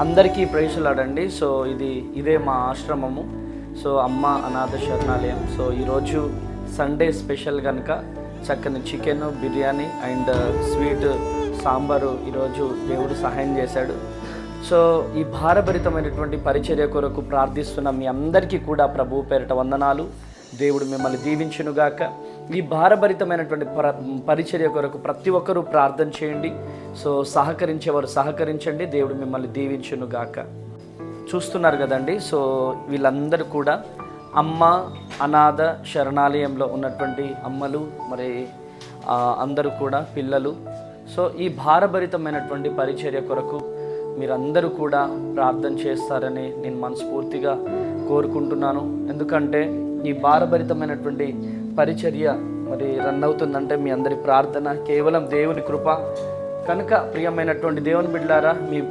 అందరికీ ప్రవేశలాడండి సో ఇది ఇదే మా ఆశ్రమము. సో అమ్మ అనాథ శరణాలయం. సో ఈరోజు సండే స్పెషల్ కనుక చక్కని chicken biryani and uh, sweet sambar ఈరోజు దేవుడు సహాయం చేశాడు. సో ఈ భారభరితమైనటువంటి పరిచర్య కొరకు ప్రార్థిస్తున్న మీ అందరికీ కూడా ప్రభు పేరిట వందనాలు. దేవుడు మిమ్మల్ని దీవించునుగాక. ఈ భారభరితమైనటువంటి ప్ర పరిచర్య కొరకు ప్రతి ఒక్కరూ ప్రార్థన చేయండి. సో సహకరించేవారు సహకరించండి. దేవుడు మిమ్మల్ని దీవించును గాక. చూస్తున్నారు కదండి సో వీళ్ళందరూ కూడా అమ్మ అనాథ శరణాలయంలో ఉన్నటువంటి అమ్మలు మరి అందరూ కూడా పిల్లలు. సో ఈ భారభరితమైనటువంటి పరిచర్య కొరకు మీరందరూ కూడా ప్రార్థన చేస్తారని నేను మనస్ఫూర్తిగా కోరుకుంటున్నాను. ఎందుకంటే ఈ భారభరితమైనటువంటి పరిచర్య మరి రన్ అవుతుందంటే మీ అందరి ప్రార్థన కేవలం దేవుని కృప. కనుక ప్రియమైనటువంటి దేవుని బిడ్డారా మీ